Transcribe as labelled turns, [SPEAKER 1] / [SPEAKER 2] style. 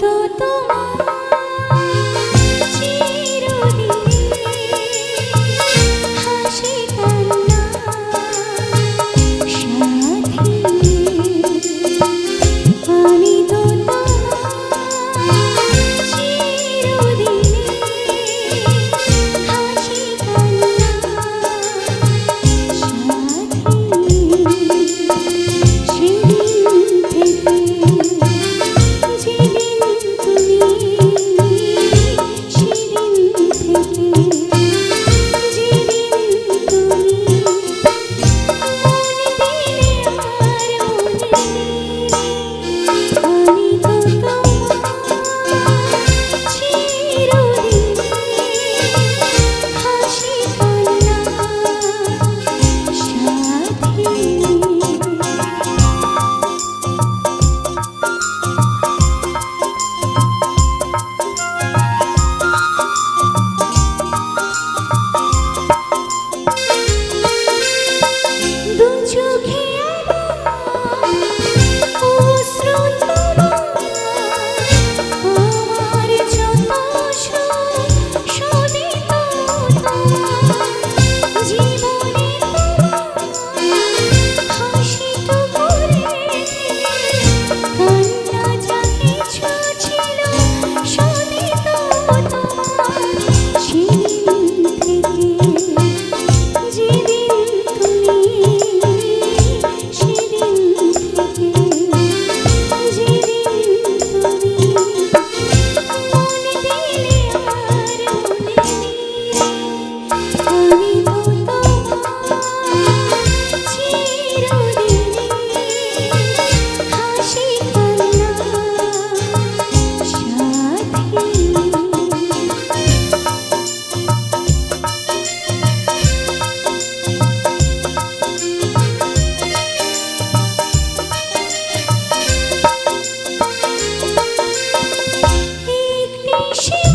[SPEAKER 1] তো খুশি